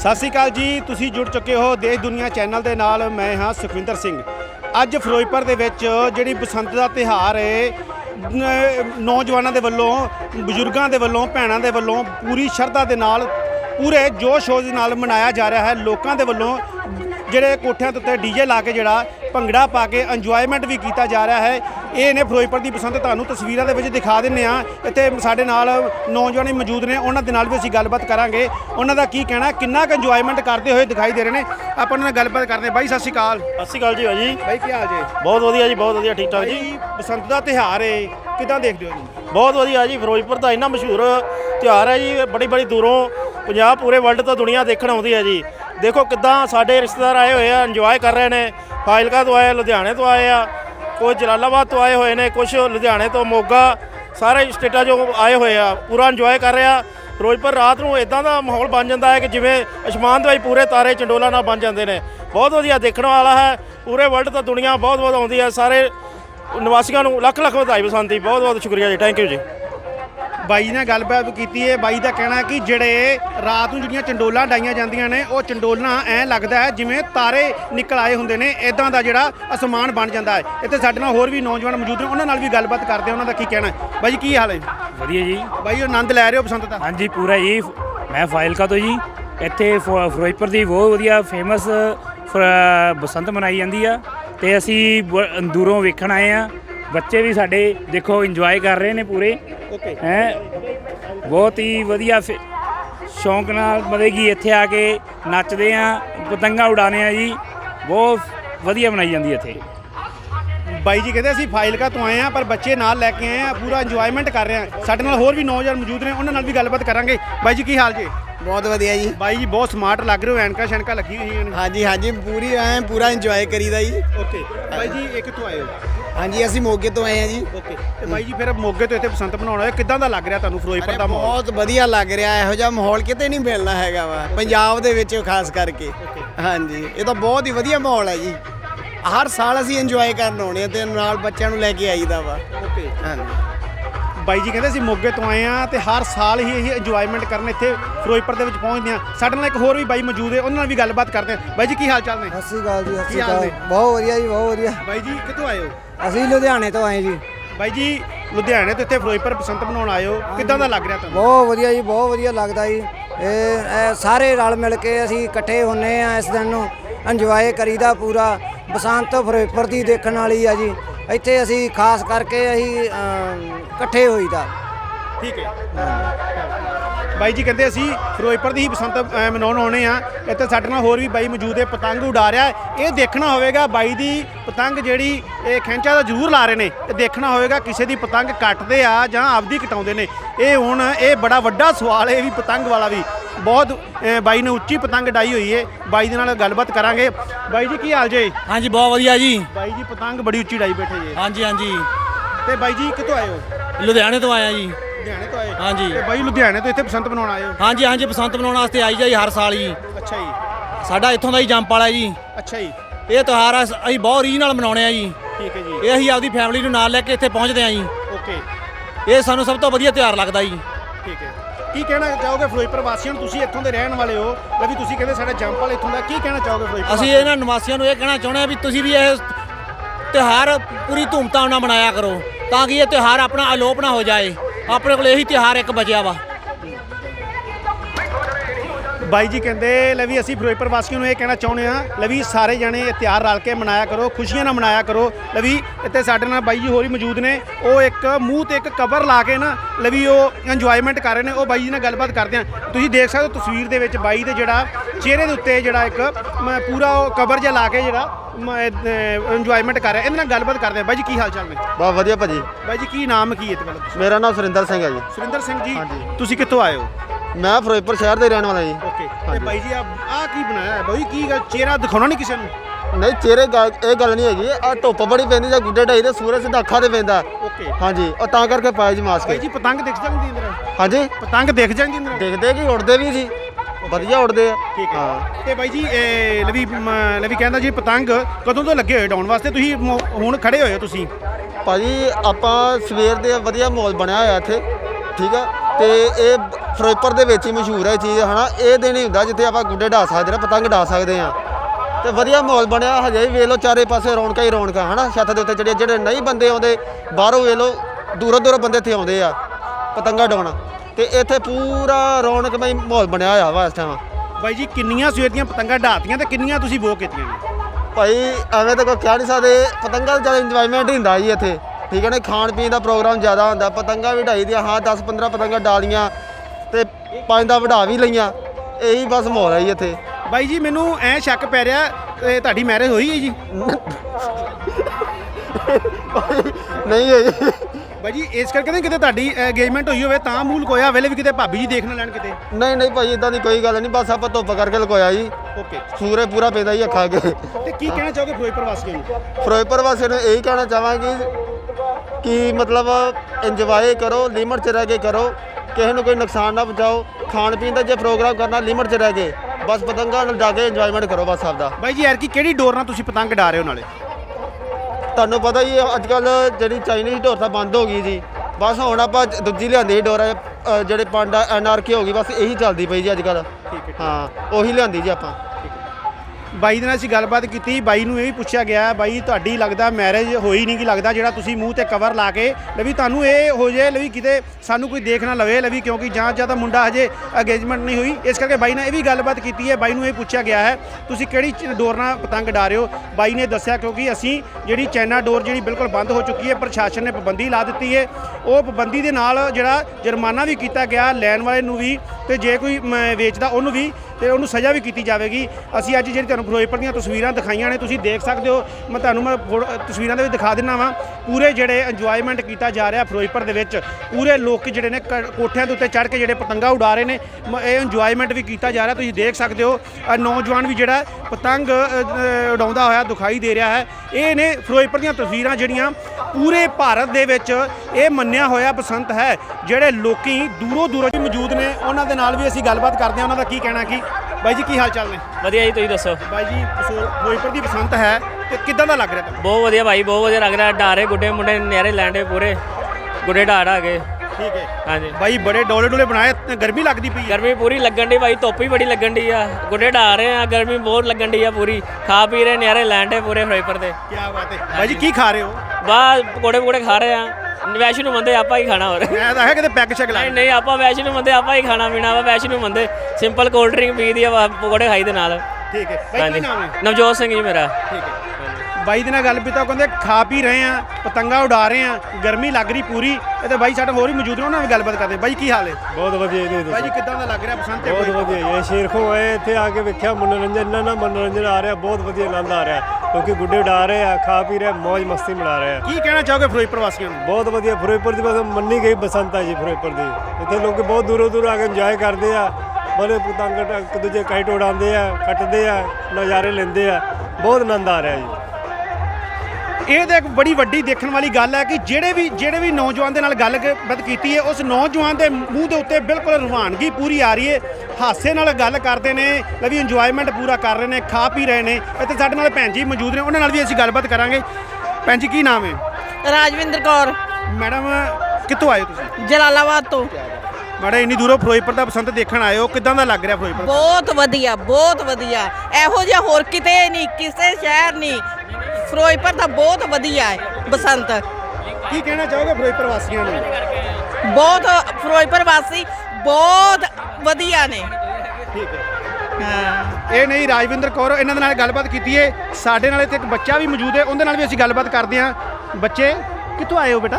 ਸਤਿ ਸ਼੍ਰੀ ਅਕਾਲ ਜੀ, ਤੁਸੀਂ ਜੁੜ ਚੁੱਕੇ ਹੋ ਦੇਸ਼ ਦੁਨੀਆ ਚੈਨਲ ਦੇ ਨਾਲ, ਮੈਂ ਹਾਂ ਸੁਖਵਿੰਦਰ ਸਿੰਘ। ਅੱਜ ਫਿਰੋਜ਼ਪੁਰ ਦੇ ਵਿੱਚ ਜਿਹੜੀ ਬਸੰਤ ਦਾ ਤਿਹਾਰ ਹੈ ਨੌਜਵਾਨਾਂ ਦੇ ਵੱਲੋਂ, ਬਜ਼ੁਰਗਾਂ ਦੇ ਵੱਲੋਂ, ਭੈਣਾਂ ਦੇ ਵੱਲੋਂ ਪੂਰੀ ਸ਼ਰਧਾ ਦੇ ਨਾਲ, ਪੂਰੇ ਜੋਸ਼ ਸ਼ੋਰ ਦੇ ਨਾਲ ਮਨਾਇਆ ਜਾ ਰਿਹਾ ਹੈ। ਲੋਕਾਂ ਦੇ ਵੱਲੋਂ ਜਿਹੜੇ ਕੋਠਿਆਂ ਦੇ ਉੱਤੇ ਡੀਜੇ ਲਾ ਕੇ ਜਿਹੜਾ ਭੰਗੜਾ ਪਾ ਕੇ ਇੰਜੋਇਮੈਂਟ ਵੀ ਕੀਤਾ ਜਾ ਰਿਹਾ ਹੈ। ਇਹ ਨੇ ਫਿਰੋਜ਼ਪੁਰ ਦੀ ਬਸੰਤ ਤੁਹਾਨੂੰ ਤਸਵੀਰਾਂ ਦੇ ਵਿੱਚ ਦਿਖਾ ਦਿੰਨੇ ਆ ਇੱਥੇ ਸਾਡੇ ਨਾਲ ਨੌਜਵਾਨ ਮੌਜੂਦ ਨੇ ਉਹਨਾਂ ਦੇ ਨਾਲ ਵੀ ਅਸੀਂ ਗੱਲਬਾਤ ਕਰਾਂਗੇ। ਉਹਨਾਂ ਦਾ ਕੀ ਕਹਿਣਾ ਕਿੰਨਾ ਕੁ ਇੰਜੋਇਮੈਂਟ ਕਰਦੇ ਹੋਏ ਦਿਖਾਈ ਦੇ ਰਹੇ ਨੇ? ਆਪਾਂ ਉਹਨਾਂ ਨਾਲ ਗੱਲਬਾਤ ਕਰਦੇ। ਬਾਈ ਸਤਿ ਸ਼੍ਰੀ ਅਕਾਲ। ਸਤਿ ਸ਼੍ਰੀ ਅਕਾਲ ਜੀ ਭਾਜੀ ਬਾਈ ਕੀ ਹਾਲ ਜੀ? ਬਹੁਤ ਵਧੀਆ ਜੀ ਬਹੁਤ ਵਧੀਆ ਠੀਕ ਠਾਕ ਜੀ ਬਸੰਤ ਦਾ ਤਿਹਾਰ ਹੈ ਕਿਦਾਂ ਦੇਖਦੇ ਹੋ ਜੀ? ਬਹੁਤ ਵਧੀਆ ਜੀ। ਫਿਰੋਜ਼ਪੁਰ ਦਾ ਇੰਨਾ ਮਸ਼ਹੂਰ ਤਿਉਹਾਰ ਹੈ ਜੀ। ਬੜੀ ਬੜੀ ਦੂਰੋਂ ਪੰਜਾਬ ਪੂਰੇ ਵਰਲਡ ਤੋਂ ਦੁਨੀਆ ਦੇਖਣ ਆਉਂਦੀ ਹੈ ਜੀ। ਦੇਖੋ ਕਿੱਦਾਂ ਸਾਡੇ ਰਿਸ਼ਤੇਦਾਰ ਆਏ ਹੋਏ ਆ ਇੰਜੋਏ ਕਰ ਰਹੇ ਨੇ। ਫਾਜ਼ਿਲਕਾ ਤੋਂ ਆਏ, ਲੁਧਿਆਣੇ ਤੋਂ ਆਏ ਆ, ਕੋਈ ਜਲਾਲਾਬਾਦ ਤੋਂ ਆਏ ਹੋਏ ਨੇ ਕੁਝ ਲੁਧਿਆਣੇ ਤੋਂ ਮੋਗਾ, ਸਾਰੇ ਸਟੇਟਾਂ ਜੋ ਆਏ ਹੋਏ ਆ, ਪੂਰਾ ਇੰਜੋਏ ਕਰ ਰਿਹਾ ਰੋਜ਼ ਫਿਰੋਜ਼ਪੁਰ ਰਾਤ ਨੂੰ ਇਦਾਂ ਦਾ ਮਾਹੌਲ ਬਣ ਜਾਂਦਾ ਹੈ ਕਿ ਜਿਵੇਂ ਅਸਮਾਨ ਦੇ ਵਿੱਚ ਪੂਰੇ ਤਾਰੇ ਚੰਡੋਲਾ ਨਾਲ ਬਣ ਜਾਂਦੇ ਨੇ। ਬਹੁਤ ਵਧੀਆ ਦੇਖਣ ਵਾਲਾ ਹੈ, ਪੂਰੇ ਵਰਲਡ ਤੋਂ ਦੁਨੀਆ ਬਹੁਤ ਬਹੁਤ ਆਉਂਦੀ ਹੈ, ਸਾਰੇ ਨਿਵਾਸੀਆਂ ਨੂੰ ਲੱਖ ਲੱਖ ਵਧਾਈ ਬਸੰਤੀ। ਬਹੁਤ ਬਹੁਤ ਸ਼ੁਕਰੀਆ ਜੀ ਥੈਂਕ ਯੂ ਜੀ। ਬਾਈ ਜੀ ਨਾਲ ਗੱਲਬਾਤ ਕੀਤੀ ਹੈ। ਬਾਈ ਦਾ ਕਹਿਣਾ ਹੈ ਕਿ ਜਿਹੜੇ ਰਾਤ ਨੂੰ ਜਿਹੜੀਆਂ ਚੰਡੋਲਾਂ ਡਾਈਆਂ ਜਾਂਦੀਆਂ ਨੇ ਉਹ ਚੰਡੋਲਾਂ ਐ ਲੱਗਦਾ ਹੈ ਜਿਵੇਂ ਤਾਰੇ ਨਿਕਲ ਆਏ ਹੁੰਦੇ ਨੇ। ਇਦਾਂ ਦਾ ਜਿਹੜਾ ਅਸਮਾਨ ਬਣ ਜਾਂਦਾ ਹੈ। ਇੱਥੇ ਸਾਡੇ ਨਾਲ ਹੋਰ ਵੀ ਨੌਜਵਾਨ ਮੌਜੂਦ ਨੇ ਉਹਨਾਂ ਨਾਲ ਵੀ ਗੱਲਬਾਤ ਕਰਦੇ ਹਾਂ ਉਹਨਾਂ ਦਾ ਕੀ ਕਹਿਣਾ ਹੈ। ਬਾਈ ਜੀ ਕੀ ਹਾਲ ਹੈ? ਵਧੀਆ ਜੀ। ਬਾਈ ਆਨੰਦ ਲੈ ਰਹੇ ਹੋ ਬਸੰਤ ਦਾ? ਹਾਂਜੀ ਪੂਰਾ ਜੀ। ਮੈਂ ਫਾਇਲਕਾ ਤੋਂ ਜੀ। ਇੱਥੇ ਫਿਰੋਜ਼ਪੁਰ ਦੀ ਬਹੁਤ ਵਧੀਆ ਫੇਮਸ ਬਸੰਤ ਮਨਾਈ ਜਾਂਦੀ ਆ। ਤੇ ਅਸੀਂ ਦੂਰੋਂ ਵੇਖਣ ਆਏ ਆ। ਬੱਚੇ ਵੀ ਸਾਡੇ ਦੇਖੋ ਇੰਜੋਏ ਕਰ ਰਹੇ ਨੇ ਪੂਰੇ। ਓਕੇ ਹੈ? ਬਹੁਤ ਹੀ ਵਧੀਆ ਫੇ- ਸ਼ੌਂਕ ਨਾਲ ਮਤਲਬ ਕਿ ਇੱਥੇ ਆ ਕੇ ਨੱਚਦੇ ਆ ਪਤੰਗਾ ਉਡਾਉਂਦੇ ਆ ਜੀ। ਬਹੁਤ ਵਧੀਆ ਮਨਾਈ ਜਾਂਦੀ ਇੱਥੇ। ਬਾਈ ਜੀ ਕਹਿੰਦੇ ਅਸੀਂ ਫਾਈਲਕਾ ਤੋਂ ਆਏ ਆ ਪਰ ਬੱਚੇ ਨਾਲ ਲੈ ਕੇ ਆਏ ਆ ਪੂਰਾ ਇੰਜੋਇਮੈਂਟ ਕਰ ਰਹੇ ਆ। ਸਾਡੇ ਨਾਲ ਹੋਰ ਵੀ ਨੌਜਵਾਨ ਮੌਜੂਦ ਨੇ ਉਹਨਾਂ ਨਾਲ ਵੀ ਗੱਲਬਾਤ ਕਰਾਂਗੇ। ਬਾਈ ਜੀ ਕੀ ਹਾਲ ਜੀ? ਬਹੁਤ ਵਧੀਆ ਜੀ। ਬਾਈ ਜੀ ਬਹੁਤ ਸਮਾਰਟ ਲੱਗ ਰਹੇ ਹੋ ਐਨਕਾ ਸ਼ੈਨਕਾ ਲੱਗੀ ਹੋਈਆਂ ਨੇ। ਹਾਂਜੀ ਹਾਂਜੀ ਪੂਰੀ ਐ ਪੂਰਾ ਇੰਜੋਏ ਕਰੀਦਾ ਜੀ। ਓਕੇ ਬਾਈ ਜੀ ਇਹ ਕਿੱਥੋਂ ਆਏ ਹੋ? ਹਾਂਜੀ ਅਸੀਂ ਮੋਗੇ ਤੋਂ ਆਏ ਆ ਜੀ। ਓਕੇ ਤੇ ਬਾਈ ਜੀ ਫਿਰ ਮੋਗੇ ਤੋਂ ਇੱਥੇ ਬਸੰਤ ਬਣਾਉਣਾ ਹੋਇਆ ਕਿਦਾਂ ਦਾ ਲੱਗ ਰਿਹਾ ਤੁਹਾਨੂੰ ਫਿਰੋਜ਼ਪੁਰ ਦਾ ਮਾਹੌਲ? ਬਹੁਤ ਵਧੀਆ ਲੱਗ ਰਿਹਾ ਇਹੋ ਜਿਹਾ ਮਾਹੌਲ ਕਿਤੇ ਨਹੀਂ ਮਿਲਣਾ ਹੈਗਾ ਵਾ ਪੰਜਾਬ ਦੇ ਵਿੱਚ ਖਾਸ ਕਰਕੇ। ਹਾਂਜੀ ਇਹ ਤਾਂ ਬਹੁਤ ਹੀ ਵਧੀਆ ਮਾਹੌਲ ਹੈ ਜੀ। ਹਰ ਸਾਲ ਅਸੀਂ ਇੰਜੋਏ ਕਰਨ ਆਉਣੇ ਆ ਤੇ ਨਾਲ ਬੱਚਿਆਂ ਨੂੰ ਲੈ ਕੇ ਆਈਦਾ ਵਾ। ਓਕੇ। ਹਾਂਜੀ। ਬਾਈ ਜੀ ਕਹਿੰਦੇ ਅਸੀਂ ਮੋਗੇ ਤੋਂ ਆਏ ਆ ਤੇ ਹਰ ਸਾਲ ਹੀ ਇਹ ਇੰਜੋਇਮੈਂਟ ਕਰਨ ਇੱਥੇ ਫਿਰੋਜ਼ਪੁਰ ਦੇ ਵਿੱਚ ਪਹੁੰਚਦੇ ਆ ਸਾਡੇ ਨਾਲ ਇੱਕ ਹੋਰ ਵੀ ਬਾਈ ਮੌਜੂਦ ਹੈ ਉਹਨਾਂ ਨਾਲ ਵੀ ਗੱਲਬਾਤ ਕਰਦੇ ਆ ਬਾਈ ਜੀ ਕੀ ਹਾਲ ਚਾਲ ਨੇ? ਸਤਿ ਸ਼੍ਰੀ ਅਕਾਲ ਜੀ ਸਤਿ ਸ਼੍ਰੀ ਅਕਾਲ? ਬਹੁਤ ਵਧੀਆ ਜੀ ਬਹੁਤ ਵਧੀਆ। ਬਾਈ ਜੀ ਕਿੱਥੋਂ ਆਏ ਹੋ? ਅਸੀਂ ਲੁਧਿਆਣੇ ਤੋਂ ਆਏ ਜੀ। ਬਾਈ ਜੀ ਲੁਧਿਆਣੇ ਤੋਂ ਇੱਥੇ ਫਿਰੋਜ਼ਪੁਰ ਬਸੰਤ ਬਣਾਉਣ ਆਏ ਹੋ। ਕਿਦਾਂ ਦਾ ਲੱਗ ਰਿਹਾ ਤੁਹਾਨੂੰ? ਬਹੁਤ ਵਧੀਆ ਜੀ ਬਹੁਤ ਵਧੀਆ ਲੱਗਦਾ ਜੀ। ਇਹ ਸਾਰੇ ਰਲ ਮਿਲ ਕੇ ਅਸੀਂ ਇਕੱਠੇ ਹੁੰਨੇ ਆ ਇਸ ਦਿਨ ਨੂੰ। ਇੰਜੋਏ ਕਰੀਦਾ ਪੂਰਾ। ਬਸੰਤ ਫਿਰੋਜ਼ਪੁਰ ਦੀ ਦੇਖਣ ਵਾਲੀ ਆ ਜੀ। ਇੱਥੇ ਅਸੀਂ ਖਾਸ ਕਰਕੇ ਅਸੀਂ ਇਕੱਠੇ ਹੋਈਦਾ ਠੀਕ ਹੈ। ਬਾਈ ਜੀ ਕਹਿੰਦੇ ਅਸੀਂ ਫਿਰੋਜ਼ਪੁਰ ਦੀ ਹੀ ਬਸੰਤ ਮਨਾਉਣ ਆਉਣੇ ਆ ਇੱਥੇ ਸਾਡੇ ਨਾਲ ਹੋਰ ਵੀ ਬਾਈ ਮੌਜੂਦ ਹੈ ਪਤੰਗ ਉਡਾ ਰਿਹਾ ਹੈ। ਇਹ ਦੇਖਣਾ ਹੋਵੇਗਾ ਬਾਈ ਦੀ ਪਤੰਗ ਜਿਹੜੀ ਇਹ ਖੈਂਚਾ ਦਾ ਜ਼ਰੂਰ ਲਾ ਰਹੇ ਨੇ। ਇਹ ਦੇਖਣਾ ਹੋਵੇਗਾ ਕਿਸੇ ਦੀ ਪਤੰਗ ਕੱਟਦੇ ਆ ਜਾਂ ਆਪਦੀ ਕਟਾਉਂਦੇ ਨੇ। ਇਹ ਹੁਣ ਇਹ ਬੜਾ ਵੱਡਾ ਸਵਾਲ ਹੈ ਇਹ ਵੀ ਪਤੰਗ ਵਾਲਾ ਵੀ। ਬਹੁਤ ਬਾਈ ਨੇ ਉੱਚੀ ਪਤੰਗ ਡਾਈ ਹੋਈ ਹੈ। ਬਾਈ ਦੇ ਨਾਲ ਗੱਲਬਾਤ ਕਰਾਂਗੇ। ਬਾਈ ਜੀ ਕੀ ਹਾਲ ਜੇ? ਹਾਂਜੀ ਬਹੁਤ ਵਧੀਆ ਜੀ। ਬਾਈ ਜੀ ਪਤੰਗ ਬੜੀ ਉੱਚੀ ਡਾਈ ਬੈਠੇ ਜੇ। ਹਾਂਜੀ ਹਾਂਜੀ। ਤੇ ਬਾਈ ਜੀ ਕਿੱਥੋਂ ਆਏ ਹੋ? ਲੁਧਿਆਣੇ ਤੋਂ ਆਇਆ ਜੀ। ਲੁਧਿਆਣੇ ਤੋਂ ਆਏ? ਹਾਂਜੀ। ਤੇ ਬਾਈ ਲੁਧਿਆਣੇ ਤੋਂ ਇੱਥੇ ਬਸੰਤ ਮਨਾਉਣ ਆਏ ਹੋ? ਹਾਂਜੀ ਹਾਂਜੀ ਬਸੰਤ ਮਨਾਉਣ ਵਾਸਤੇ ਆਈ ਜੀ ਹਰ ਸਾਲ ਜੀ। ਅੱਛਾ ਜੀ। ਸਾਡਾ ਇੱਥੋਂ ਦਾ ਹੀ ਜੰਪ ਵਾਲਾ ਜੀ। ਅੱਛਾ ਜੀ। ਇਹ ਤਿਉਹਾਰ ਅਸੀਂ ਬਹੁਤ ਰੀਝ ਨਾਲ ਮਨਾਉਣੇ ਆ ਜੀ। ਠੀਕ ਹੈ ਜੀ। ਇਹ ਅਸੀਂ ਆਪਦੀ ਫੈਮਿਲੀ ਨੂੰ ਨਾਲ ਲੈ ਕੇ ਇੱਥੇ ਪਹੁੰਚਦੇ ਆ ਜੀ। ਓਕੇ। ਇਹ ਸਾਨੂੰ ਸਭ ਤੋਂ ਵਧੀਆ ਤਿਉਹਾਰ ਲੱਗਦਾ ਜੀ। ਠੀਕ ਹੈ। ਕੀ ਕਹਿਣਾ ਚਾਹੋਗੇ ਫਿਰੋਜ਼ਪੁਰ ਵਾਸੀਆਂ ਨੂੰ? ਤੁਸੀਂ ਇੱਥੋਂ ਦੇ ਰਹਿਣ ਵਾਲੇ ਹੋ। ਲੈ ਵੀ ਤੁਸੀਂ ਕਹਿੰਦੇ ਸਾਡਾ ਜੰਪ ਵਾਲਾ ਇੱਥੋਂ ਦਾ। ਕੀ ਕਹਿਣਾ ਚਾਹੋਗੇ ਫਿਰੋਜ਼ਪੁਰ ਅਸੀਂ ਇਹਨਾਂ ਨਿਵਾਸੀਆਂ ਨੂੰ ਇਹ ਕਹਿਣਾ ਚਾਹੁੰਦੇ ਆ ਵੀ ਤੁਸੀਂ ਵੀ ਇਹ ਤਿਉਹਾਰ ਪੂਰੀ ਧੂਮਧਾਮ ਨਾਲ ਮਨਾਇਆ ਕਰੋ ਤਾਂ ਕਿ ਇਹ ਤਿਉਹਾਰ ਆਪਣਾ ਅਲੋਪ ਨਾ ਹੋ ਜਾਏ। ਆਪਣੇ ਕੋਲ ਇਹੀ ਤਿਉਹਾਰ ਇੱਕ ਬਚਿਆ ਵਾ। ਬਾਈ ਜੀ ਕਹਿੰਦੇ ਲੈ ਵੀ ਅਸੀਂ ਫਿਰੋਜ਼ਪੁਰ ਵਾਸੀਆਂ ਨੂੰ ਇਹ ਕਹਿਣਾ ਚਾਹੁੰਦੇ ਆ ਲੈ ਵੀ ਸਾਰੇ ਜਣੇ ਇਹ ਤਿਉਹਾਰ ਰਲ ਕੇ ਮਨਾਇਆ ਕਰੋ, ਖੁਸ਼ੀਆਂ ਨਾਲ ਮਨਾਇਆ ਕਰੋ। ਲੈ ਵੀ ਇੱਥੇ ਸਾਡੇ ਨਾਲ ਬਾਈ ਜੀ ਹੋਰ ਵੀ ਮੌਜੂਦ ਨੇ। ਉਹ ਇੱਕ ਮੂੰਹ ਤੇ ਇੱਕ ਕਵਰ ਲਾ ਕੇ ਨਾ ਲੈ ਵੀ ਉਹ ਇੰਜੋਇਮੈਂਟ ਕਰ ਰਹੇ ਨੇ। ਉਹ ਬਾਈ ਜੀ ਨਾਲ ਗੱਲਬਾਤ ਕਰਦੇ ਆ ਤੁਸੀਂ ਦੇਖ ਸਕਦੇ ਹੋ ਤਸਵੀਰ ਦੇ ਵਿੱਚ ਬਾਈ ਦੇ ਜਿਹੜਾ ਚਿਹਰੇ ਦੇ ਉੱਤੇ ਜਿਹੜਾ ਇੱਕ ਪੂਰਾ ਉਹ ਕਵਰ ਜਿਹਾ ਲਾ ਕੇ ਜਿਹੜਾ ਇੰਜੋਇਮੈਂਟ ਕਰ ਰਿਹਾ। ਇਹਦੇ ਨਾਲ ਗੱਲਬਾਤ ਕਰਦੇ ਆ। ਬਾਈ ਜੀ ਕੀ ਹਾਲ ਚਾਲ ਨੇ? ਬਹੁਤ ਵਧੀਆ ਭਾਜੀ। ਬਾਈ ਜੀ ਕੀ ਨਾਮ ਕੀ ਹੈ ਤੇ ਪਹਿਲਾਂ ਮੇਰਾ ਨਾਮ ਸੁਰਿੰਦਰ ਸਿੰਘ ਹੈ ਜੀ। ਸੁਰਿੰਦਰ ਸਿੰਘ ਜੀ ਹਾਂਜੀ। ਤੁਸੀਂ ਕਿੱਥੋਂ ਆਏ ਹੋ? ਮੈਂ ਫਿਰੋਜ਼ਪੁਰ ਸ਼ਹਿਰ ਦੇ ਰਹਿਣ ਵਾਲਾ ਜੀ। ਓਕੇ। ਤੇ ਹਾਂਜੀ। ਬਾਈ ਜੀ ਆ ਆ ਕੀ ਬਣਾਇਆ ਹੈ? ਬਾਈ ਕੀ ਗੱਲ ਚਿਹਰਾ ਦਿਖਾਉਣਾ ਨਹੀਂ ਕਿਸੇ ਨੂੰ? ਨਹੀਂ ਚਿਹਰੇ ਗੱਲ ਇਹ ਗੱਲ ਨਹੀਂ ਹੈਗੀ। ਆ ਧੁੱਪ ਬੜੀ ਪੈਂਦੀ ਜਾਂ ਗੁੱਡੇ ਢਾਈ ਤੇ ਸੂਰਜ ਸਿੱਧਾ ਅੱਖਾਂ ਤੇ ਪੈਂਦਾ। ਓਕੇ। ਹਾਂਜੀ ਉਹ ਤਾਂ ਕਰਕੇ ਪਾਇਆ ਜੀ ਮਾਸਕ ਬਾਈ ਜੀ ਪਤੰਗ ਦਿਖ ਜਾਂਦੀ ਅੰਦਰ? ਹਾਂਜੀ। ਪਤੰਗ ਦਿਖ ਜਾਂਦੀ ਅੰਦਰ? ਦੇਖਦੇ ਕਿ ਉੜਦੇ ਵੀ ਸੀ ਵਧੀਆ ਉੜਦੇ ਆ। ਠੀਕ ਹੈ। ਤੇ ਬਾਈ ਜੀ ਇਹ ਲਵੀ ਮ, ਲਵੀ ਕਹਿੰਦਾ ਜੀ ਪਤੰਗ ਕਦੋਂ ਤੋਂ ਲੱਗੇ ਹੋਏ ਡਾਉਣ ਵਾਸਤੇ? ਤੁਸੀਂ ਮ- ਹੁਣ ਖੜੇ ਹੋਏ ਹੋ ਤੁਸੀਂ। ਭਾਜੀ ਆਪਾਂ ਸਵੇਰ ਦੇ ਵਧੀਆ ਮਾਹੌਲ ਬਣਿਆ ਹੋਇਆ ਇੱਥੇ ਠੀਕ ਆ? ਤੇ ਇਹ ਫਿਰੋਜ਼ਪੁਰ ਦੇ ਵਿੱਚ ਹੀ ਮਸ਼ਹੂਰ ਹੈ ਇਹ ਚੀਜ਼ ਹਨਾ? ਇਹ ਦਿਨ ਹੀ ਹੁੰਦਾ ਜਿੱਥੇ ਆਪਾਂ ਗੁੱਡੇ ਢਾ ਸਕਦੇ ਨੇ ਪਤੰਗ ਢਾ ਸਕਦੇ ਆ ਤੇ ਵਧੀਆ ਮਾਹੌਲ ਬਣਿਆ ਹਜੇ ਵੀ ਵੇਖ ਲਓ ਚਾਰੇ ਪਾਸੇ ਰੌਣਕਾਂ ਹੀ ਰੌਣਕਾਂ ਹਨਾ? ਛੱਤ ਦੇ ਉੱਤੇ ਜਿਹੜੇ ਜਿਹੜੇ ਨਹੀਂ ਬੰਦੇ ਆਉਂਦੇ ਬਾਹਰੋਂ ਵੇਖ ਲਓ ਦੂਰੋਂ ਦੂਰੋਂ ਬੰਦੇ ਇੱਥੇ ਆਉਂਦੇ ਆ ਪਤੰਗਾ ਡਾਉਣ। ਤੇ ਇੱਥੇ ਪੂਰਾ ਰੌਣਕਮਈ ਮਾਹੌਲ ਬਣਿਆ ਹੋਇਆ ਵਾ ਇਸ ਟਾਈਮ ਬਾਈ ਜੀ ਕਿੰਨੀਆਂ ਸਵੇਰ ਦੀਆਂ ਪਤੰਗਾਂ ਢਾਤੀਆਂ ਤੇ ਕਿੰਨੀਆਂ ਤੁਸੀਂ ਬੋ ਕੀਤੀਆਂ ਭਾਈ ਐਵੇਂ ਤਾਂ ਕੋਈ ਕਹਿ ਨਹੀਂ ਸਕਦੇ। ਪਤੰਗਾਂ ਦਾ ਜ਼ਿਆਦਾ ਇੰਜੋਇਮੈਂਟ ਹੁੰਦਾ ਜੀ ਇੱਥੇ। ਠੀਕ ਹੈ ਨਾ ਖਾਣ ਪੀਣ ਦਾ ਪ੍ਰੋਗਰਾਮ ਜ਼ਿਆਦਾ ਹੁੰਦਾ। ਪਤੰਗਾਂ ਵੀ ਢਾਈ ਦੀਆਂ ਹਾਂ 10 15 ਪਤੰਗਾਂ ਡਾਲੀਆਂ ਤੇ ਪੰਜ ਦਾ ਵਢਾ ਵੀ ਲਈਆਂ। ਇਹੀ ਬਸ ਮਾਹੌਲ ਹੈ ਜੀ ਇੱਥੇ। ਬਾਈ ਜੀ ਮੈਨੂੰ ਐ ਸ਼ੱਕ ਪੈ ਰਿਹਾ ਇਹ ਤੁਹਾਡੀ ਮੈਰਿਜ ਹੋਈ ਹੈ ਜੀ? ਨਹੀਂ ਹੈ ਜੀ। ਬਾਈ ਜੀ ਇਸ ਕਰਕੇ ਨਹੀਂ ਕਿਤੇ ਤੁਹਾਡੀ ਇੰਗੇਜਮੈਂਟ ਹੋਈ ਹੋਵੇ ਤਾਂ ਮੂਲ ਕੋਇਆ ਵੇਲੇ ਵੀ ਕਿਤੇ ਭਾਬੀ ਜੀ ਦੇਖ ਨਾ ਲੈਣ ਕਿਤੇ। ਨਹੀਂ ਨਹੀਂ ਭਾਈ ਇਦਾਂ ਦੀ ਕੋਈ ਗੱਲ ਨਹੀਂ ਬਸ ਆਪਾਂ ਧੁੱਪ ਕਰਕੇ ਲਗਾਇਆ ਜੀ। ਓਕੇ। ਸੂਰੇ ਪੂਰਾ ਪੈਂਦਾ ਜੀ ਅੱਖਾਂ ਅੱਗੇ। ਤੇ ਕੀ ਕਹਿਣਾ ਚਾਹੋਗੇ ਫਿਰੋਜ਼ਪੁਰ ਵਾਸੀਆਂ ਨੂੰ? ਫਿਰੋਜ਼ਪੁਰ ਵਾਸੀਆਂ ਨੂੰ ਇਹੀ ਕਹਿਣਾ ਚਾਹਾਂਗੇ ਕਿ ਮਤਲਬ ਇੰਜੋਏ ਕਰੋ ਲਿਮਟ 'ਚ ਰਹਿ ਕੇ ਕਰੋ। ਕਿਸੇ ਨੂੰ ਕੋਈ ਨੁਕਸਾਨ ਨਾ ਪਹੁੰਚਾਓ। ਖਾਣ ਪੀਣ ਦਾ ਜੇ ਪ੍ਰੋਗਰਾਮ ਕਰਨਾ ਲਿਮਟ 'ਚ ਰਹਿ ਕੇ। ਬਸ ਪਤੰਗਾਂ ਨਾਲ ਜਾ ਕੇ ਇੰਜੋਇਮੈਂਟ ਕਰੋ ਬਸ ਆਪਦਾ। ਬਾਈ ਜੀ ਯਾਰ ਕੀ ਕਿਹੜੀ ਡੋਰ ਨਾਲ ਤੁਸੀਂ ਪਤੰਗ ਡਾ ਰਹੇ ਹੋ ਨਾਲੇ? ਤੁਹਾਨੂੰ ਪਤਾ ਹੀ ਅੱਜ ਕੱਲ ਜਿਹੜੀ ਚਾਈਨੀਜ਼ ਡੋਰ ਤਾਂ ਬੰਦ ਹੋ ਗਈ ਜੀ। ਬਸ ਹੁਣ ਆਪਾਂ ਦੂਜੀ ਲਿਆਂਦੀ ਸੀ ਡੋਰ ਅ, ਜਿਹੜੇ ਪਾਂਡਾ ਐਨਆਰਕੇ ਹੋ ਗਈ ਬਸ ਇਹੀ ਚੱਲਦੀ ਪਈ ਜੀ ਅੱਜ ਕੱਲ ਹਾਂ ਉਹੀ ਲਿਆਂਦੀ ਜੀ ਆਪਾਂ। ਬਾਈ ਦੇ ਨਾਲ ਅਸੀਂ ਗੱਲਬਾਤ ਕੀਤੀ, ਬਾਈ ਨੂੰ ਇਹ ਵੀ ਪੁੱਛਿਆ ਗਿਆ, ਬਾਈ ਤੁਹਾਡੀ ਲੱਗਦਾ ਮੈਰਿਜ ਹੋਈ ਨਹੀਂ ਕਿ ਲੱਗਦਾ ਜਿਹੜਾ ਤੁਸੀਂ ਮੂੰਹ ਤੇ ਕਵਰ ਲਾ ਕੇ ਲਵੀ ਤੁਹਾਨੂੰ ਇਹ ਹੋ ਜੇ ਲਵੀ ਕਿਤੇ ਸਾਨੂੰ ਕੋਈ ਦੇਖ ਨਾ ਲਵੇ ਲਵੀ ਕਿਉਂਕਿ ਜਾਂ ਜਾਂ ਤਾਂ ਮੁੰਡਾ ਹਜੇ ਅਗੇਜਮੈਂਟ ਨਹੀਂ ਹੋਈ। ਇਸ ਕਰਕੇ ਬਾਈ ਨਾਲ ਇਹ ਵੀ ਗੱਲਬਾਤ ਕੀਤੀ ਹੈ, ਬਾਈ ਨੂੰ ਇਹ ਪੁੱਛਿਆ ਗਿਆ ਹੈ, ਤੁਸੀਂ ਕਿਹੜੀ ਚ- ਡੋਰ ਨਾਲ ਪਤੰਗ ਡਾ ਰਹੇ ਹੋ ਬਾਈ ਨੇ ਦੱਸਿਆ ਕਿਉਂਕਿ ਅਸੀਂ ਜਿਹੜੀ ਚਾਈਨਾ ਡੋਰ ਜਿਹੜੀ ਬਿਲਕੁਲ ਬੰਦ ਹੋ ਚੁੱਕੀ ਹੈ, ਪ੍ਰਸ਼ਾਸਨ ਨੇ ਪਾਬੰਦੀ ਲਾ ਦਿੱਤੀ ਹੈ। ਉਹ ਪਾਬੰਦੀ ਦੇ ਨਾਲ ਜਿਹੜਾ ਜੁਰਮਾਨਾ ਵੀ ਕੀਤਾ ਗਿਆ, ਲੈਣ ਵਾਲੇ ਨੂੰ ਵੀ ਤੇ ਜੇ ਕੋਈ ਮ, ਵੇਚਦਾ ਉਹਨੂੰ ਵੀ ਤੇ ਉਹਨੂੰ ਸਜ਼ਾ ਵੀ ਕੀਤੀ ਜਾਵੇਗੀ। ਅਸੀਂ ਅੱਜ ਜਿਹੜੀ ਤੁਹਾਨੂੰ ਫਿਰੋਜ਼ਪੁਰ ਦੀਆਂ ਤਸਵੀਰਾਂ ਦਿਖਾਈਆਂ ਨੇ ਤੁਸੀਂ ਦੇਖ ਸਕਦੇ ਹੋ। ਮੈਂ ਤੁਹਾਨੂੰ ਮੈਂ ਫੋਟੋ- ਤਸਵੀਰਾਂ ਦੇ ਵਿੱਚ ਦਿਖਾ ਦਿੰਨਾ ਵਾਂ। ਪੂਰੇ ਜਿਹੜੇ ਇੰਜੋਇਮੈਂਟ ਕੀਤਾ ਜਾ ਰਿਹਾ ਫਿਰੋਜ਼ਪੁਰ ਦੇ ਵਿੱਚ। ਪੂਰੇ ਲੋਕ ਜਿਹੜੇ ਨੇ ਕ- ਕੋਠਿਆਂ ਦੇ ਉੱਤੇ ਚੜ੍ਹ ਕੇ ਜਿਹੜੇ ਪਤੰਗਾ ਉਡਾ ਰਹੇ ਨੇ। ਮ- ਇਹ ਇੰਜੋਇਮੈਂਟ ਵੀ ਕੀਤਾ ਜਾ ਰਿਹਾ। ਤੁਸੀਂ ਦੇਖ ਸਕਦੇ ਹੋ ਨੌਜਵਾਨ ਵੀ ਜਿਹੜਾ ਪਤੰਗ ਉਡਾਉਂਦਾ ਹੋਇਆ ਦਿਖਾਈ ਦੇ ਰਿਹਾ ਹੈ। ਇਹ ਨੇ ਫਿਰੋਜ਼ਪੁਰ ਦੀਆਂ ਤਸਵੀਰਾਂ ਜਿਹੜੀਆਂ ਪੂਰੇ ਭਾਰਤ ਦੇ ਵਿੱਚ ਇਹ ਮੰਨਿਆ ਹੋਇਆ ਬਸੰਤ ਹੈ। ਜਿਹੜੇ ਲੋਕੀ ਦੂਰੋਂ ਦੂਰੋਂ ਵੀ ਮੌਜੂਦ ਨੇ ਉਹਨਾਂ ਦੇ ਨਾਲ ਵੀ ਅਸੀਂ ਗੱਲਬਾਤ ਕਰਦੇ ਹਾਂ ਉਹਨਾਂ ਦਾ ਕੀ ਕਹਿਣਾ ਕੀ? ਬਾਈ ਜੀ ਕੀ ਹਾਲ ਚਾਲ ਨੇ? ਵਧੀਆ ਜੀ ਤੁਸੀਂ ਦੱਸੋ? ਬਾਈ ਜੀ ਫਿਰੋ- ਫਿਰੋਜ਼ਪੁਰ ਦੀ ਬਸੰਤ ਹੈ ਤੇ ਕਿੱਦਾਂ ਦਾ ਲੱਗ ਰਿਹਾ ਤੁਹਾਨੂੰ? ਬਹੁਤ ਵਧੀਆ ਭਾਈ ਬਹੁਤ ਵਧੀਆ ਲੱਗ ਰਿਹਾ ਡਾਰੇ ਗੁੱਡੇ ਮੁੰਡੇ ਨਿਆਰੇ ਲੈਂਡੇ ਪੂਰੇ। ਗੁੱਡੇ ਢਾੜ ਆ ਗਏ। ਠੀਕ ਹੈ। ਹਾਂਜੀ। ਬਾਈ ਬੜੇ ਡੋਲੇ ਡੋਲੇ ਬਣਾਏ ਤੇ ਗਰਮੀ ਲੱਗਦੀ ਪਈ ਹੈ। ਗਰਮੀ ਪੂਰੀ ਲੱਗਣ ਦੀ ਭਾਈ ਧੁੱਪ ਹੀ ਬੜੀ ਲੱਗਣ ਦੀ ਆ। ਗੁੱਡੇ ਢਾ ਰਹੇ ਆ ਗਰਮੀ ਬਹੁਤ ਲੱਗਣ ਦੀ ਆ ਪੂਰੀ। ਖਾ ਪੀ ਰਹੇ ਨਿਆਰੇ ਲੈਂਡੇ ਪੂਰੇ ਫਿਰੋਜ਼ਪੁਰ ਦੇ। ਕੀ ਬਾਤ ਹੈ। ਬਾਈ ਜੀ ਕੀ ਖਾ ਰਹੇ ਹੋ? ਬਾਹਰ ਪਕੌੜੇ ਪਕੌੜੇ ਖਾ ਰਹੇ ਆ। ਵੈਸ਼ਨੂੰ ਮੰਦੇ ਆਪਾਂ ਹੀ ਖਾਣਾ ਹੋਰ। ਮੈਂ ਤਾਂ ਹੈ ਕਿਤੇ ਪੈਗ ਸ਼ੈਗ ਲਾ ਨਹੀਂ ਨਹੀਂ ਆਪਾਂ ਵੈਸ਼ਨੂੰ ਮੰਦੇ ਆਪਾਂ ਹੀ ਖਾਣਾ ਪੀਣਾ ਵਾ ਵੈਸ਼ਨੂੰ ਮੰਦੇ। ਸਿੰਪਲ ਕੋਲਡ ਡਰਿੰਕ ਪੀ ਦੀ ਆ ਪਕੌੜੇ ਖਾਈ ਦੇ ਨਾਲ। ਠੀਕ ਹੈ। ਬਾਈ ਕੀ ਨਾਮ ਹੈ? ਨਵਜੋਤ ਸਿੰਘ ਜੀ ਮੇਰਾ। ਠੀਕ ਹੈ। ਬਾਈ ਦੇ ਨਾਲ ਗੱਲ ਪੀਤਾ ਉਹ ਕਹਿੰਦੇ ਖਾ ਪੀ ਰਹੇ ਆ ਪਤੰਗਾ ਉਡਾ ਰਹੇ ਆ ਗਰਮੀ ਲੱਗ ਰਹੀ ਪੂਰੀ ਇਹ ਤੇ ਬਾਈ ਸਾਡੇ ਹੋਰ ਵੀ ਮੌਜੂਦ ਨੇ ਉਹਨਾਂ ਨਾਲ ਵੀ ਗੱਲਬਾਤ ਕਰਦੇ ਬਾਈ ਕੀ ਹਾਲ ਹੈ? ਬਹੁਤ ਵਧੀਆ ਜੀ ਬਾਈ ਜੀ ਕਿੱਦਾਂ ਦਾ ਲੱਗ ਰਿਹਾ ਪਸੰਦ ਤੇ ਬਹੁਤ ਵਧੀਆ ਜੀ ਇਹ ਸ਼ੇਰਖੋ ਆਏ ਇੱਥੇ ਆ ਕੇ ਵੇਖਿਆ ਮਨੋਰੰਜਨ ਨਾ ਨਾ ਮਨੋਰੰਜਨ ਆ ਰਿਹਾ ਬਹੁਤ ਵਧੀਆ ਆਨੰਦ ਆ ਰਿਹਾ ਕਿਉਂਕਿ ਗੁੱਡੇ ਉਡਾ ਰਹੇ ਆ ਖਾ ਪੀ ਰਹੇ ਮौज ਮਸਤੀ ਮਨਾ ਰਹੇ ਆ। ਕੀ ਕਹਿਣਾ ਚਾਹੋਗੇ ਫਿਰੋਜ਼ਪੁਰ ਵਾਸੀਆਂ ਨੂੰ? ਬਹੁਤ ਵਧੀਆ ਫਿਰੋਜ਼ਪੁਰ ਦੀ ਬਸ ਮੰਨੀ ਗਈ ਬਸੰਤ ਆ ਜੀ ਫਿਰੋਜ਼ਪੁਰ ਦੀ। ਇੱਥੇ ਲੋਕ ਬਹੁਤ ਦੂਰੋਂ ਦੂਰ ਆ ਕੇ ਇੰਜੋਏ ਕਰਦੇ ਆ ਬੜੇ ਪਤੰਗ ਇੱਕ ਦੂਜੇ ਕਾਈਟ ਉਡਾਉਂਦੇ ਆ ਕੱਟਦੇ ਆ ਨਜ਼ਾਰੇ ਲੈਂਦੇ ਆ ਬਹੁਤ ਆਨੰਦ ਆ ਰਿਹਾ ਜੀ। ਇਹ ਤਾਂ ਇੱਕ ਬੜੀ ਵੱਡੀ ਦੇਖਣ ਵਾਲੀ ਗੱਲ ਹੈ ਕਿ ਜਿਹੜੇ ਵੀ ਜਿਹੜੇ ਵੀ ਨੌਜਵਾਨ ਦੇ ਨਾਲ ਗੱਲਬਾਤ ਕੀਤੀ ਹੈ ਉਸ ਨੌਜਵਾਨ ਦੇ ਮੂੰਹ ਦੇ ਉੱਤੇ ਬਿਲਕੁਲ ਰਵਾਨਗੀ ਪੂਰੀ ਆ ਰਹੀ ਹੈ। ਹਾਸੇ ਨਾਲ ਗੱਲ ਕਰਦੇ ਨੇ ਲੈ ਵੀ ਇੰਜੋਇਮੈਂਟ ਪੂਰਾ ਕਰ ਰਹੇ ਨੇ ਖਾ ਪੀ ਰਹੇ ਨੇ। ਇੱਥੇ ਸਾਡੇ ਨਾਲ ਭੈਣ ਜੀ ਮੌਜੂਦ ਨੇ ਉਹਨਾਂ ਨਾਲ ਵੀ ਅਸੀਂ ਗੱਲਬਾਤ ਕਰਾਂਗੇ। ਭੈਣ ਜੀ ਕੀ ਨਾਮ ਹੈ? ਰਾਜਵਿੰਦਰ ਕੌਰ। ਮੈਡਮ ਕਿੱਥੋਂ ਆਏ ਤੁਸੀਂ? ਜਲਾਲਾਬਾਦ ਤੋਂ। ਮੈਡਮ ਇੰਨੀ ਦੂਰੋਂ ਫਿਰੋਜ਼ਪੁਰ ਦਾ ਬਸੰਤ ਦੇਖਣ ਆਏ ਹੋ ਕਿੱਦਾਂ ਦਾ ਲੱਗ ਰਿਹਾ ਫਿਰੋਜ਼ਪੁਰ? ਬਹੁਤ ਵਧੀਆ ਬਹੁਤ ਵਧੀਆ। ਇਹੋ ਜਿਹਾ ਹੋਰ ਕਿਤੇ ਨਹੀਂ ਕਿਸੇ ਸ਼ਹਿਰ ਨਹੀਂ। ਫਿਰੋਜ਼ਪੁਰ ਤਾਂ ਬਹੁਤ ਵਧੀਆ ਹੈ ਬਸੰਤ। ਕੀ ਕਹਿਣਾ ਚਾਹੋਗੇ ਫਿਰੋਜ਼ਪੁਰ ਵਾਸੀਆਂ ਨੂੰ? ਬਹੁਤ ਫਿਰੋਜ਼ਪੁਰ ਵਾਸੀ ਬਹੁਤ ਵਧੀਆ ਨੇ। ਠੀਕ ਹੈ। ਹਾਂ। ਇਹ ਨਹੀਂ ਰਾਜਵਿੰਦਰ ਕੌਰ ਇਹਨਾਂ ਦੇ ਨਾਲ ਗੱਲਬਾਤ ਕੀਤੀ ਹੈ ਸਾਡੇ ਨਾਲ ਇੱਥੇ ਇੱਕ ਬੱਚਾ ਵੀ ਮੌਜੂਦ ਹੈ ਉਹਦੇ ਨਾਲ ਵੀ ਅਸੀਂ ਗੱਲਬਾਤ ਕਰਦੇ ਹਾਂ। ਬੱਚੇ ਕਿੱਥੋਂ ਆਏ ਹੋ ਬੇਟਾ?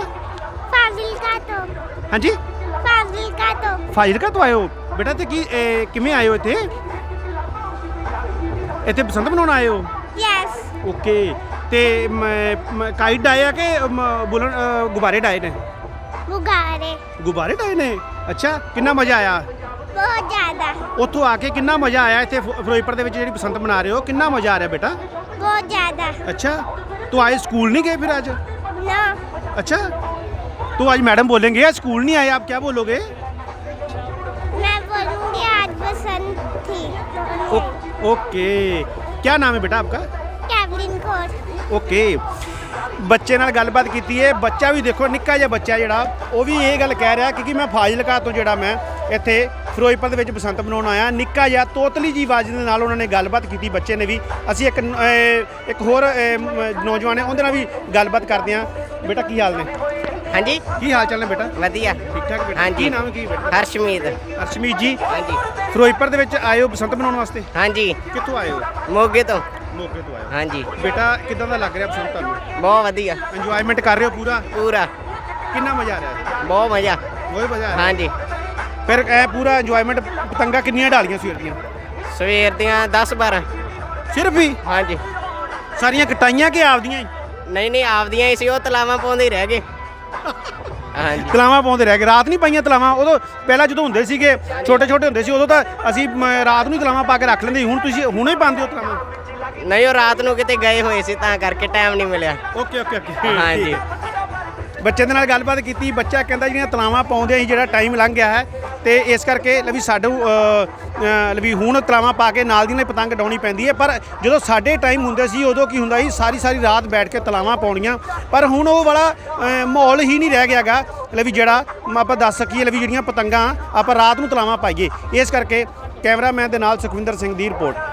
ਫਾਜ਼ਿਲਕਾ ਤੋਂ। ਹਾਂਜੀ? ਫਾਜ਼ਿਲਕਾ ਤੋਂ। ਫਾਜ਼ਿਲਕਾ ਤੋਂ ਆਏ ਹੋ? ਬੇਟਾ ਤੇ ਕੀ ਕਿਵੇਂ ਆਏ ਹੋ ਇੱਥੇ? ਇੱਥੇ ਬਸੰਤ ਮਨਾਉਣ ਆਏ ਹੋ? Yes okay. ਤੇ ਮ- ਮ- ਕਾਈਟ ਆਏ ਆ ਕਿ ਮ- ਬੁਲਨ ਅ, ਗੁਬਾਰੇ ਡਾਏ ਨੇ ਬੁਗਾਰੇ ਗੁਬਾਰੇ ਡਾਏ ਨੇ ਅੱਛਾ ਕਿੰਨਾ ਮਜ਼ਾ ਆਇਆ ਬਹੁਤ ਜ਼ਿਆਦਾ ਉੱਥੋਂ ਆ ਕੇ ਕਿੰਨਾ ਮਜ਼ਾ ਆਇਆ ਇੱਥੇ ਫਿ- ਫਿਰੋਜ਼ਪੁਰ ਦੇ ਵਿੱਚ ਜਿਹੜੀ ਬਸੰਤ ਮਨਾ ਰਹੇ ਹੋ ਕਿੰਨਾ ਮਜ਼ਾ ਆ ਰਿਹਾ ਬੇਟਾ ਬਹੁਤ ਜ਼ਿਆਦਾ अच्छा तो आज स्कूल नहीं गए फिर आज ਨਾ अच्छा तो आज मैडम बोलेंगे आज स्कूल नहीं आए आप क्या बोलोगे मैं बोलूँगी आज बसंत थी ओ, ओके क्या नाम है बेटा आपका ਓਕੇ। ਬੱਚੇ ਨਾਲ ਗੱਲਬਾਤ ਕੀਤੀ ਹੈ ਬੱਚਾ ਵੀ ਦੇਖੋ ਨਿੱਕਾ ਜਿਹਾ ਬੱਚਾ ਜਿਹੜਾ ਉਹ ਵੀ ਇਹ ਗੱਲ ਕਹਿ ਰਿਹਾ ਕਿਉਂਕਿ ਮੈਂ ਫਾਜ਼ਿਲਕਾ ਤੋਂ ਜਿਹੜਾ ਮੈਂ ਇੱਥੇ ਫਿਰੋਜ਼ਪੁਰ ਦੇ ਵਿੱਚ ਬਸੰਤ ਮਨਾਉਣ ਆਇਆ। ਨਿੱਕਾ ਜਿਹਾ ਤੋਤਲੀ ਜੀ ਆਵਾਜ਼ ਦੇ ਨਾਲ ਉਹਨਾਂ ਨੇ ਗੱਲਬਾਤ ਕੀਤੀ ਬੱਚੇ ਨੇ ਵੀ। ਅਸੀਂ ਇੱਕ ਇੱਕ ਹੋਰ ਨੌਜਵਾਨ ਹੈ ਉਹਦੇ ਨਾਲ ਵੀ ਗੱਲਬਾਤ ਕਰਦੇ ਹਾਂ। ਬੇਟਾ ਕੀ ਹਾਲ ਨੇ? ਹਾਂਜੀ। ਕੀ ਹਾਲ ਚਾਲ ਨੇ ਬੇਟਾ? ਵਧੀਆ। ਠੀਕ ਠਾਕ ਬੇਟਾ? ਹਾਂਜੀ। ਕੀ ਨਾਮ ਕੀ ਬੇਟਾ? ਹਰਸ਼ਮੀਤ। ਹਰਸ਼ਮੀਤ ਜੀ। ਹਾਂਜੀ। ਫਿਰੋਜ਼ਪੁਰ ਦੇ ਵਿੱਚ ਆਇਓ ਬਸੰਤ ਮਨਾਉਣ ਵਾਸਤੇ? ਹਾਂਜੀ। ਕਿੱਥੋਂ ਆਇਓ ਮੋਗੇ ਤੋਂ। ਮੋਗੇ ਤੋਂ ਹੋ ਹਾਂਜੀ। ਬੇਟਾ ਕਿਦਾਂ ਦਾ ਲੱਗ ਰਿਹਾ ਬਸੰਤ ਤੁਹਾਨੂੰ? ਬਹੁਤ ਵਧੀਆ। ਇੰਜੋਇਮੈਂਟ ਕਰ ਰਹੇ ਹੋ ਪੂਰਾ? ਪੂਰਾ। ਕਿੰਨਾ ਮਜ਼ਾ ਆ ਰਿਹਾ ਬਹੁਤ ਮਜ਼ਾ। ਬਹੁਤ ਮਜ਼ਾ ਆ ਰਿਹਾ? ਹਾਂਜੀ। ਫਿਰ ਇਹ ਪੂਰਾ ਇੰਜੋਇਮੈਂਟ ਪਤੰਗਾ ਕਿੰਨੀਆਂ ਢਾਲੀਆਂ ਸਵੇਰ ਦੀਆਂ ਸਵੇਰ ਦੀਆਂ 10 12 ਸਿਰਫ ਹੀ? ਹਾਂਜੀ। ਸਾਰੀਆਂ ਕਟਾਈਆਂ ਕਿ ਆਪਦੀਆਂ ਹੀ? ਨਹੀਂ ਨਹੀਂ ਆਪਦੀਆਂ ਹੀ ਸੀ ਉਹ ਤਲਾਵਾਂ ਪਾਉਂਦੇ ਹੀ ਰਹਿ ਗਏ। ਹਾਂਜੀ। ਤਲਾਵਾਂ ਪਾਉਂਦੇ ਰਹਿ ਗਏ। ਰਾਤ ਨਹੀਂ ਪਾਈਆਂ ਤਲਾਵਾਂ? ਉਦੋਂ ਪਹਿਲਾਂ ਜਦੋਂ ਹੁੰਦੇ ਸੀਗੇ ਛੋਟੇ ਛੋਟੇ ਹੁੰਦੇ ਸੀ ਉਦੋਂ ਤਾਂ ਅਸੀਂ ਮ, ਰਾਤ ਨੂੰ ਹੀ ਤਲਾਵਾਂ ਪਾ ਕੇ ਰੱਖ ਲੈਂਦੇ ਸੀ। ਹੁਣ ਤੁਸੀਂ ਹੁਣੇ ਹੀ ਪਾਉਂਦੇ ਹੋ ਤਲਾਵਾਂ? ਨਹੀਂ ਉਹ ਰਾਤ ਨੂੰ ਕਿਤੇ ਗਏ ਹੋਏ ਸੀ ਤਾਂ ਕਰਕੇ ਟਾਈਮ ਨਹੀਂ ਮਿਲਿਆ। Okay okay okay. ਹਾਂਜੀ। ਬੱਚੇ ਦੇ ਨਾਲ ਗੱਲਬਾਤ ਕੀਤੀ ਬੱਚਾ ਕਹਿੰਦਾ ਜਿਹੜੀਆਂ ਤਲਾਵਾਂ ਪਾਉਂਦੇ ਅਸੀਂ ਜਿਹੜਾ ਟਾਈਮ ਲੰਘ ਗਿਆ ਹੈ। ਤੇ ਇਸ ਕਰਕੇ ਲਵੀ ਸਾਡੂ ਲਵੀ ਹੁਣ ਤਲਾਵਾਂ ਪਾ ਕੇ ਨਾਲ ਦੀ ਨਾਲ ਪਤੰਗ ਡਾਉਣੀ ਪੈਂਦੀ ਹੈ। ਪਰ ਜਦੋਂ ਸਾਡੇ ਟਾਈਮ ਹੁੰਦੇ ਸੀ ਉਦੋਂ ਕੀ ਹੁੰਦਾ ਸੀ ਸਾਰੀ ਸਾਰੀ ਰਾਤ ਬੈਠ ਕੇ ਤਲਾਵਾਂ ਪਾਉਣੀਆਂ। ਪਰ ਹੁਣ ਉਹ ਵਾਲਾ ਮਾਹੌਲ ਹੀ ਨਹੀਂ ਰਹਿ ਗਿਆਗਾ। ਲਵੀ ਜਿਹੜਾ ਆਪਾਂ ਦੱਸ ਸਕੀਏ ਲਵੀ ਜਿਹੜੀਆਂ ਪਤੰਗਾਂ ਆਪਾਂ ਰਾਤ ਨੂੰ ਤਲਾਵਾਂ ਪਾਈਏ। ਇਸ ਕਰਕੇ ਕੈਮਰਾਮੈਨ ਦੇ ਨਾਲ ਸੁਖਵਿੰਦਰ ਸਿੰਘ ਦੀ ਰਿਪੋਰਟ।